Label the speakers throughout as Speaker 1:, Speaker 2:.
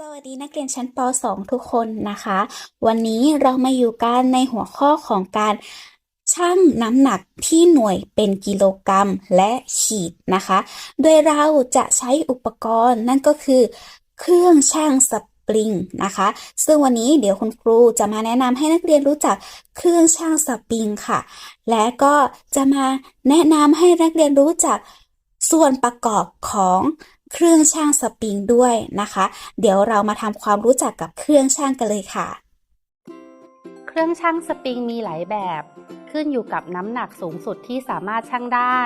Speaker 1: สวัสดีนักเรียนชั้นป .2 ทุกคนนะคะ วันนี้เรามาอยู่กันในหัวข้อของการชั่งน้ำหนักที่หน่วยเป็นกิโลกรัมและขีดนะคะ โดยเราจะใช้อุปกรณ์นั่นก็คือ เครื่องชั่งสปริงนะคะ ซึ่งวันนี้เดี๋ยวคุณครูจะมาแนะนำให้นักเรียนรู้จักเครื่องชั่งสปริงค่ะ และก็จะมาแนะนำให้นักเรียนรู้จักส่วนประกอบของ เครื่องชั่งสปริงด้วยนะคะ เดี๋ยวเรามาทำความรู้จักกับเครื่องชั่งกันเลยค่ะ
Speaker 2: เครื่องชั่งสปริงมีหลายแบบ ขึ้นอยู่กับน้ำหนักสูงสุดที่สามารถชั่งได้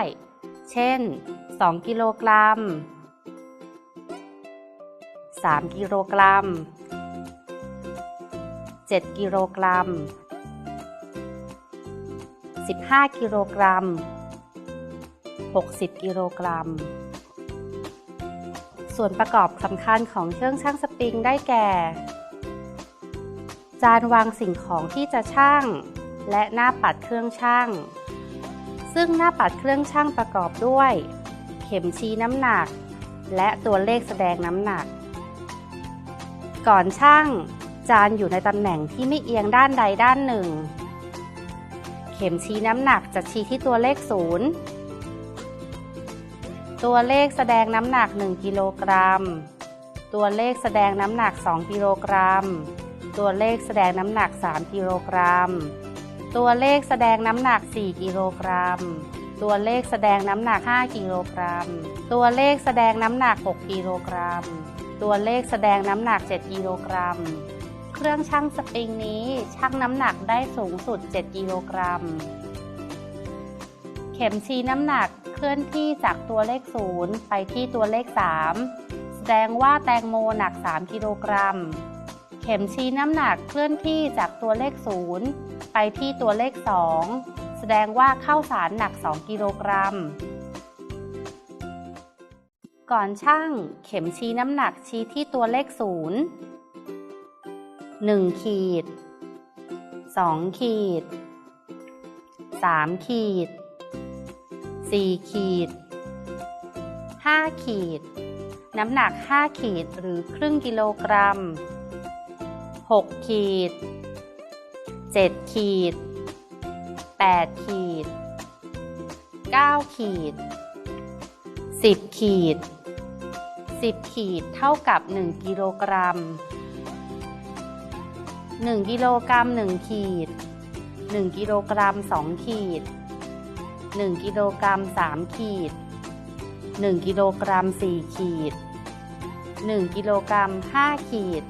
Speaker 2: เช่น 2 กิโลกรัม 3 กิโลกรัม 7 กิโลกรัม 15 กิโลกรัม 60 กิโลกรัม ส่วนประกอบสำคัญของเครื่องชั่งสปริงได้แก่ จานวางสิ่งของที่จะชั่งและหน้าปัดเครื่องชั่งซึ่งหน้าปัดเครื่องชั่งประกอบด้วย เข็มชี้น้ำหนัก และตัวเลขแสดงน้ำหนัก ก่อนชั่งจานอยู่ในตำแหน่งที่ไม่เอียงด้านใดด้านหนึ่ง เข็มชี้น้ำหนักจะชี้ที่ตัวเลขศูนย์ ตัวเลขแสดงน้ำหนัก 1 กิโลกรัม ตัวเลขแสดงน้ำหนัก 2 กิโลกรัม ตัวเลขแสดงน้ำหนัก 3 กิโลกรัม ตัวเลขแสดงน้ำหนัก 4 กิโลกรัม ตัวเลขแสดงน้ำหนัก 5 กิโลกรัม ตัวเลขแสดงน้ำหนัก 6 กิโลกรัม ตัวเลขแสดงน้ำหนัก 7 กิโลกรัม เครื่องชั่งสปริงนี้ชั่งน้ำหนักได้สูงสุด 7 กิโลกรัม เข็มชี้น้ำหนัก เคลื่อนที่จากตัวเลข 0 ไปที่ตัวเลข 3 แสดงว่าแตงโมหนัก 3 กิโลกรัม เข็มชี้น้ำหนักเคลื่อนที่จากตัวเลข 0 ไปที่ตัวเลข 2 แสดงว่าข้าวสารหนัก 2 กิโลกรัม ก่อนช่างเข็มชี้น้ำหนักชี้ที่ตัวเลข 0 1 ขีด 2 ขีด 3 ขีด 4 ขีด 5 ขีด น้ำหนัก 5 ขีดหรือครึ่งกิโลกรัม 6 ขีด 7 ขีด 8 ขีด 9 ขีด 10 ขีด 10 ขีดเท่ากับ 1 กิโลกรัม 1 กิโลกรัม 1 ขีด 1 กิโลกรัม 2 ขีด 1กิโลกรัม3ขีด 1กิโลกรัม4ขีด 1กิโลกรัม5ขีด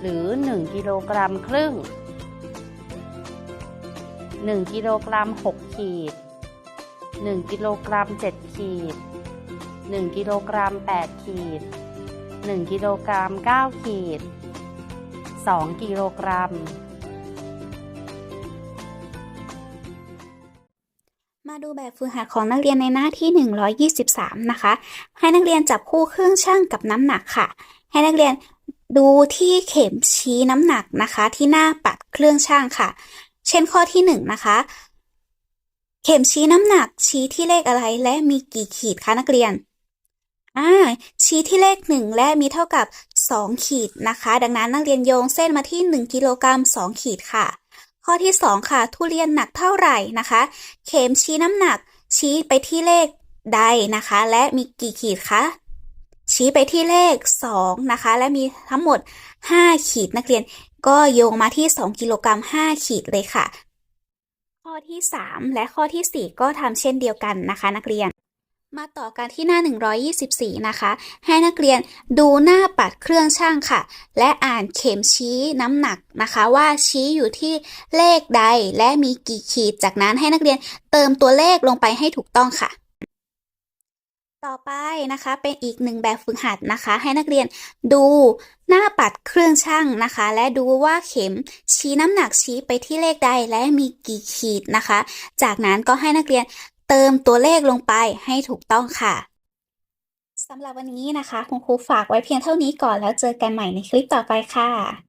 Speaker 2: หรือ 1กิโลกรัมครึ่ง 1กิโลกรัม6ขีด 1กิโลกรัม7ขีด 1กิโลกรัม8ขีด 1กิโลกรัม9ขีด 2กิโลกรัม
Speaker 1: มาดูแบบฝึกหัดของนักเรียนในหน้าที่ 123 นะคะ ให้นักเรียนจับคู่เครื่องชั่งกับน้ำหนักค่ะ ให้นักเรียนดูที่เข็มชี้น้ำหนักนะคะ ที่หน้าปัดเครื่องชั่งค่ะ เช่นข้อที่ 1 นะคะ เข็มชี้น้ำหนักชี้ที่เลขอะไรและมีกี่ขีดคะนักเรียนอ่าชี้ที่เลข 1 และมีเท่ากับ 2 ขีดนะคะ ดังนั้นนักเรียนโยงเส้นมาที่ 1 กิโลกรัม2ขีดค่ะ ข้อที่ 2 ค่ะ ทุเรียนหนักเท่าไหร่นะคะ เข็มชี้น้ำหนัก ชี้ไปที่เลขใดนะคะ และมีกี่ขีดคะชี้ไปที่เลข 2 นะคะ และมีทั้งหมด 5 ขีดนักเรียน ก็โยงมาที่ 2 กิโลกรัม 5 ขีดเลยค่ะ ข้อที่ 3 และข้อที่ 4 ก็ทำเช่นเดียวกันนะคะ นักเรียน มาต่อกันที่หน้า 124 นะคะ ให้นักเรียนดูหน้าปัดเครื่องช่างค่ะ และอ่านเข็มชี้น้ำหนักนะคะ ว่าชี้อยู่ที่เลขใดและมีกี่ขีด จากนั้นให้นักเรียนเติมตัวเลขลงไปให้ถูกต้องค่ะ ต่อไปนะคะเป็นอีกหนึ่งแบบฝึกหัดนะคะ ให้นักเรียนดูหน้าปัดเครื่องช่างนะคะ และดูว่าเข็มชี้น้ำหนักชี้ไปที่เลขใดและมีกี่ขีดนะคะ จากนั้นก็ให้นักเรียน เติมตัวเลขลงไปให้ถูกต้องค่ะสำหรับวันนี้นะคะ คุณครูฝากไว้เพียงเท่านี้ก่อนแล้วเจอกันใหม่ในคลิปต่อไปค่ะ